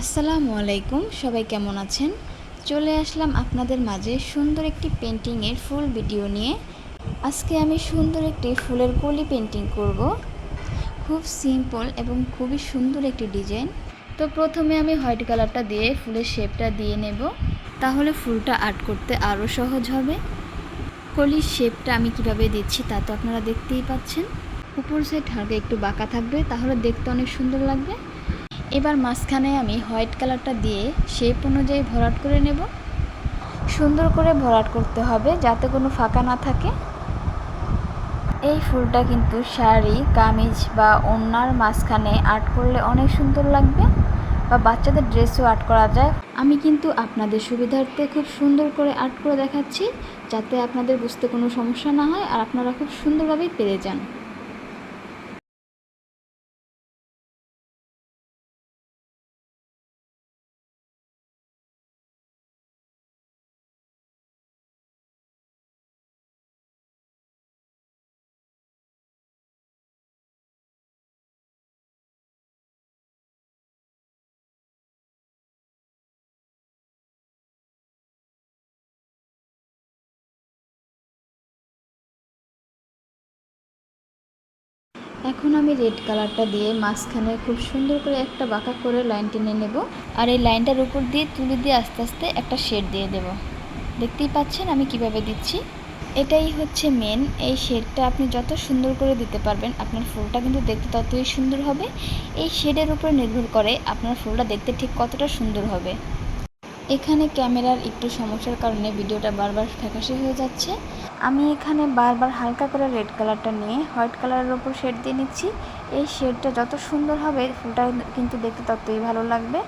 আসসালামু আলাইকুম, সবাই কেমন আছেন? চলে আসলাম আপনাদের মাঝে সুন্দর একটি পেন্টিংয়ের ফুল ভিডিও নিয়ে। আজকে আমি সুন্দর একটি ফুলের কলি পেন্টিং করব। খুব সিম্পল এবং খুবই সুন্দর একটি ডিজাইন তো প্রথমে আমি হোয়াইট কালারটা দিয়ে ফুলের শেপটা দিয়ে নেব। তাহলে ফুলটা আর্ট করতে আরও সহজ হবে। কলির শেপটা আমি কীভাবে দিচ্ছি তা তো আপনারা দেখতেই পাচ্ছেন। উপর সাইড হালকা একটু বাঁকা থাকবে, তাহলে দেখতে অনেক সুন্দর লাগবে। এবার মাঝখানে আমি হোয়াইট কালারটা দিয়ে শেপ অনুযায়ী ভরাট করে নেব। সুন্দর করে ভরাট করতে হবে যাতে কোনো ফাঁকা না থাকে। এই ফুলটা কিন্তু শাড়ি, কামিজ বা ওড়নার মাঝখানে আর্ট করলে অনেক সুন্দর লাগবে বা বাচ্চাদের ড্রেসও আর্ট করা যায়। আমি কিন্তু আপনাদের সুবিধার্থে খুব সুন্দর করে আর্ট করে দেখাচ্ছি যাতে আপনাদের বুঝতে কোনো সমস্যা না হয় আর আপনারা খুব সুন্দরভাবেই পেরে যান। এখন আমি রেড কালারটা দিয়ে মাঝখানে খুব সুন্দর করে একটা বাঁকা করে লাইন টেনে নেব। আর এই লাইনটার উপর দিয়ে তুলি দিয়ে আস্তে আস্তে একটা শেড দিয়ে দেব। দেখতেই পাচ্ছেন আমি কীভাবে দিচ্ছি? এটাই হচ্ছে মেন এই শেডটা আপনি যত সুন্দর করে দিতে পারবেন, আপনার ফুলটা কিন্তু দেখতে ততই সুন্দর হবে। এই শেডের উপর নির্ভর করে আপনার ফুলটা দেখতে ঠিক কতটা সুন্দর হবে। এখানে ক্যামেরার একটু সমস্যার কারণে ভিডিওটা বারবার ফ্যাকাশে হয়ে যাচ্ছে। আমি এখানে বারবার হালকা করে রেড কালারটা নিয়ে হোয়াইট কালারের ওপর শেড দিয়ে নিচ্ছি। এই শেডটা যত সুন্দর হবে, ফুলটা কিন্তু দেখতে ততই ভালো লাগবে।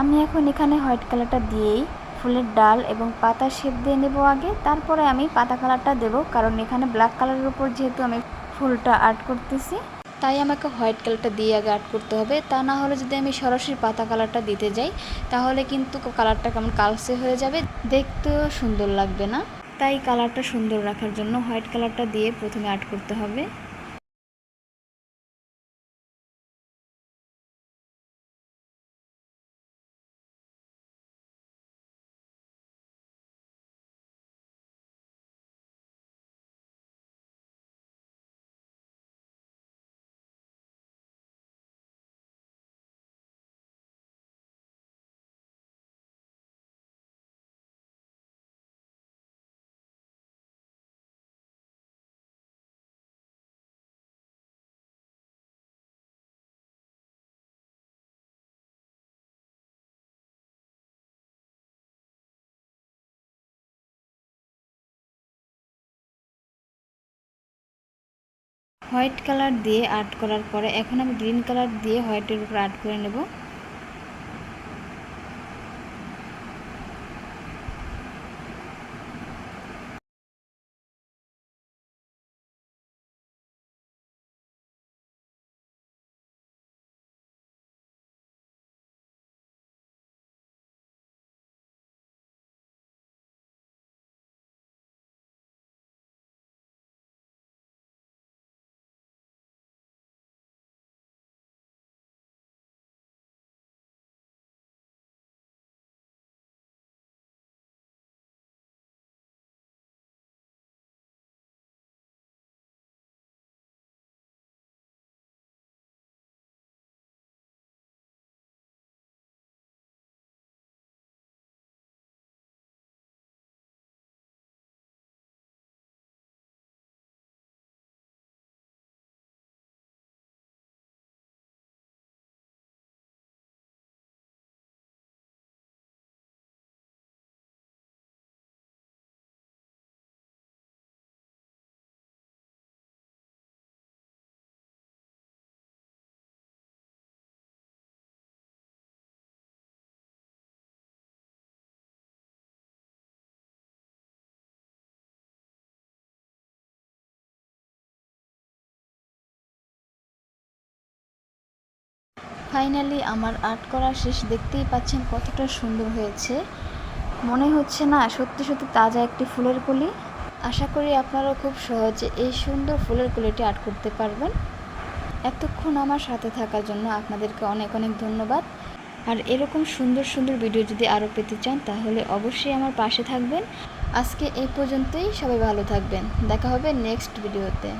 আমি এখন এখানে হোয়াইট কালারটা দিয়েই ফুলের ডাল এবং পাতা শেপ দিয়ে নেব আগে, তারপরে আমি পাতা কালারটা দেব, কারণ এখানে ব্ল্যাক কালারের উপর যেহেতু আমি ফুলটা আর্ট করতেছি, তাই আমাকে হোয়াইট কালারটা দিয়ে আগে আর্ট করতে হবে। তা না হলে যদি আমি সরাসরি পাতা কালারটা দিতে যাই, তাহলে কিন্তু কালারটা কেমন কালসে হয়ে যাবে, দেখতেও সুন্দর লাগবে না। তাই কালারটা সুন্দর রাখার জন্য হোয়াইট কালারটা দিয়ে প্রথমে আর্ট করতে হবে। হোয়াইট কালার দিয়ে আর্ট করার পরে এখন আমি গ্রিন কালার দিয়ে হোয়াইটের উপর আর্ট করে নেব। ফাইনালি আমার আর্ট করা শেষ দেখতেই পাচ্ছেন কতটা সুন্দর হয়েছে। মনে হচ্ছে না, সত্যি সত্যি তাজা একটি ফুলের কলি। আশা করি আপনারাও খুব সহজে এই সুন্দর ফুলের কলিটি আর্ট করতে পারবেন। এতক্ষণ আমার সাথে থাকার জন্য আপনাদেরকে অনেক অনেক ধন্যবাদ। আর এরকম সুন্দর সুন্দর ভিডিও যদি আরও পেতে চান, তাহলে অবশ্যই আমার পাশে থাকবেন। আজকে এই পর্যন্তই, সবাই ভালো থাকবেন। দেখা হবে নেক্সট ভিডিওতে